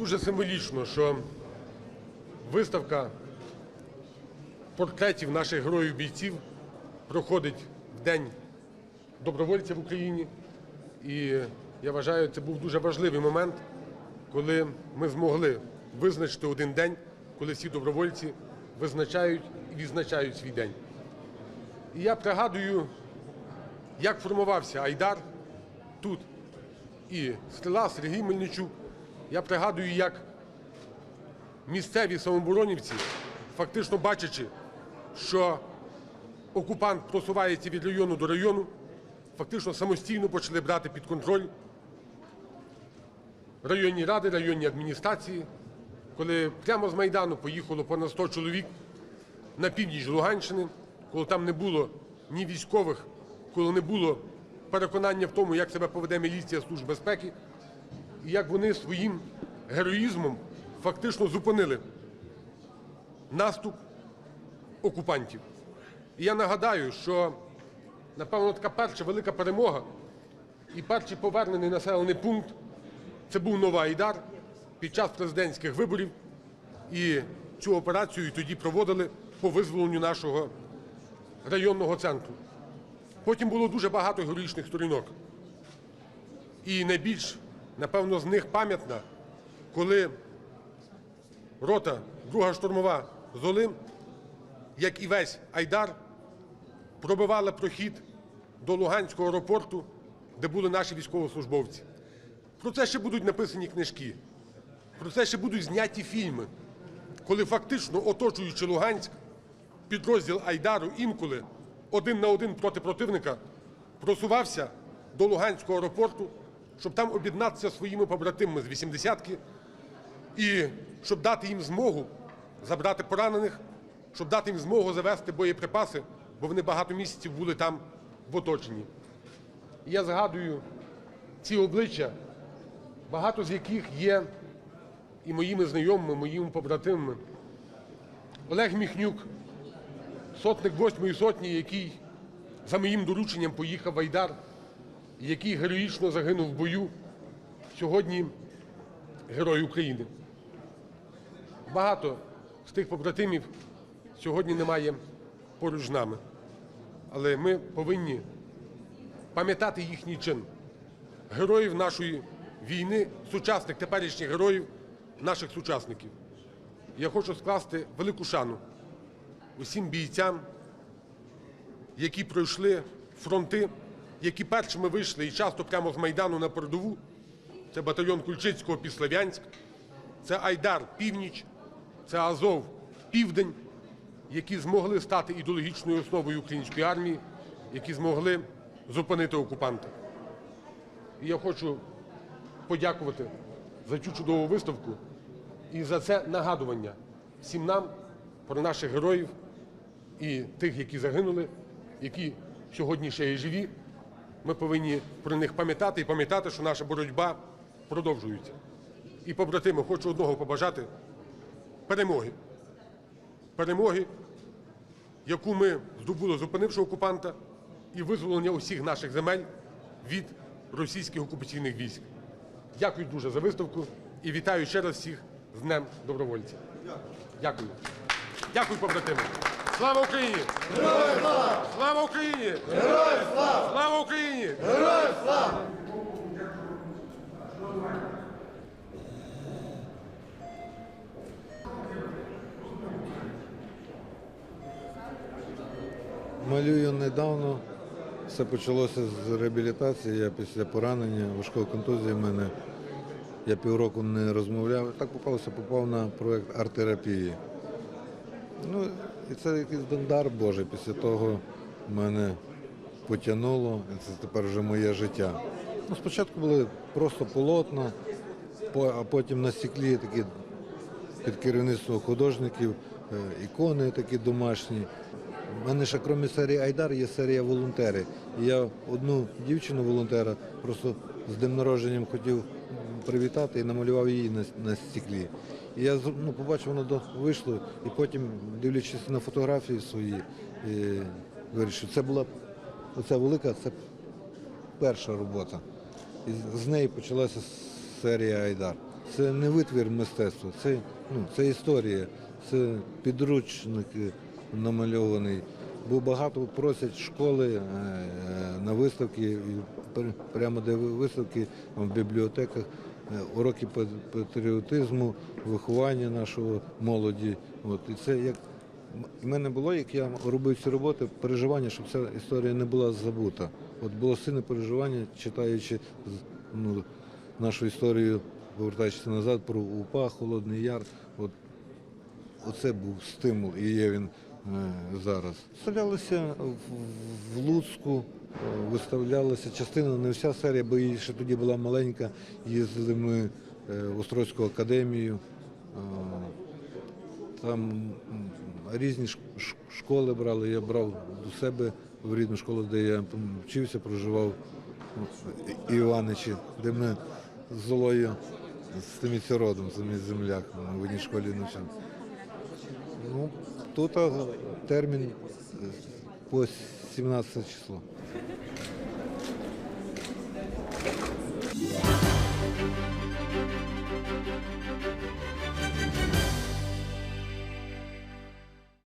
дуже символічно, що виставка портретів наших героїв-бійців проходить в День добровольця в Україні. І я вважаю, це був дуже важливий момент, коли ми змогли визначити один день, коли всі добровольці визначають і відзначають свій день. І я пригадую, як формувався Айдар тут. І стріла Сергій Мельничук. Я пригадую, як місцеві самооборонівці, фактично бачачи, що окупант просувається від району до району, фактично самостійно почали брати під контроль районні ради, районні адміністрації, коли прямо з Майдану поїхало понад 100 чоловік на північ Луганщини, коли там не було ні військових, коли не було переконання в тому, як себе поведе міліція Служби безпеки, і як вони своїм героїзмом фактично зупинили наступ окупантів. І я нагадаю, що, напевно, така перша велика перемога і перший повернений населений пункт це був Нова Айдар під час президентських виборів. І цю операцію тоді проводили по визволенню нашого районного центру. Потім було дуже багато героїчних сторінок. І найбільш, напевно, з них пам'ятна, коли рота, друга штурмова Золим, як і весь Айдар, пробивала прохід до Луганського аеропорту, де були наші військовослужбовці. Про це ще будуть написані книжки, про це ще будуть зняті фільми, коли фактично, оточуючи Луганськ, підрозділ Айдару інколи один на один проти противника просувався до Луганського аеропорту, щоб там об'єднатися своїми побратимами з 80-ки і щоб дати їм змогу забрати поранених, щоб дати їм змогу завести боєприпаси, бо вони багато місяців були там в оточенні. Я згадую ці обличчя, багато з яких є і моїми знайомими, моїми побратимами. Олег Міхнюк, сотник восьмої сотні, який за моїм дорученням поїхав в Айдар, який героїчно загинув в бою, сьогодні Герой України. Багато з тих побратимів сьогодні немає поруч з нами. Але ми повинні пам'ятати їхній чин. Героїв нашої війни, сучасних теперішніх героїв, наших сучасників. Я хочу скласти велику шану усім бійцям, які пройшли фронти, які першими вийшли і часто прямо з Майдану на передову. Це батальйон Кульчицького під Слов'янськ, це Айдар Північ, це Азов Південь, які змогли стати ідеологічною основою української армії, які змогли зупинити окупанта. І я хочу подякувати за цю чудову виставку і за це нагадування всім нам про наших героїв і тих, які загинули, які сьогодні ще є живі. Ми повинні про них пам'ятати і пам'ятати, що наша боротьба продовжується. І, побратими, хочу одного побажати перемоги. Перемоги, яку ми здобули, зупинивши окупанта, і визволення усіх наших земель від російських окупаційних військ. Дякую дуже за виставку і вітаю ще раз всіх з Днем добровольця. Дякую. Дякую, побратими. Слава Україні! Героям слава! Слава Україні! Героям слава! Слава Україні! Малюю недавно. Все почалося з реабілітації. Я після поранення, важкої контузії в мене. Я півроку не розмовляв. Так попалося, попав на проєкт арт-терапії. Ну, і це якийсь дар Божий. Після того мене потягнуло, і це тепер вже моє життя. Ну, спочатку були просто полотна, а потім на стеклі такі під керівництвом художників, е, ікони такі домашні. У мене ще крім серії Айдар є серія волонтери. І я одну дівчину волонтера просто з днем народженням хотів привітати і намалював її на, на стеклі. І я ну, побачив, воно вийшло, і потім, дивлячись на фотографії свої, е, вирішив, це була оця велика, це перша робота. І з- неї почалася серія Айдар. це не витвір мистецтва, це, ну, це історія, це підручник е, намальований. Бо багато просять школи е, е, на виставки, прямо де виставки в бібліотеках, уроки пат- патріотизму, виховання нашого молоді. От, і це як у мене було, як я робив ці роботи, переживання, щоб ця історія не була забута. От було сильне переживання, читаючи ну, нашу історію, повертаючись назад про УПА, Холодний Яр. От, оце був стимул, і є він е, зараз. Виставлялися в, в Луцьку, е, виставлялася частина, не вся серія, бо її ще тоді була маленька. Їздили ми е, в Острозьку академію. Е, там різні школи брали. Я брав до себе в рідну школу, де я вчився, проживав в Іваничі, де ми з Золою з тим родом, самі земляк, в одній школі навчав. Ну, тут термін е, по 17 число.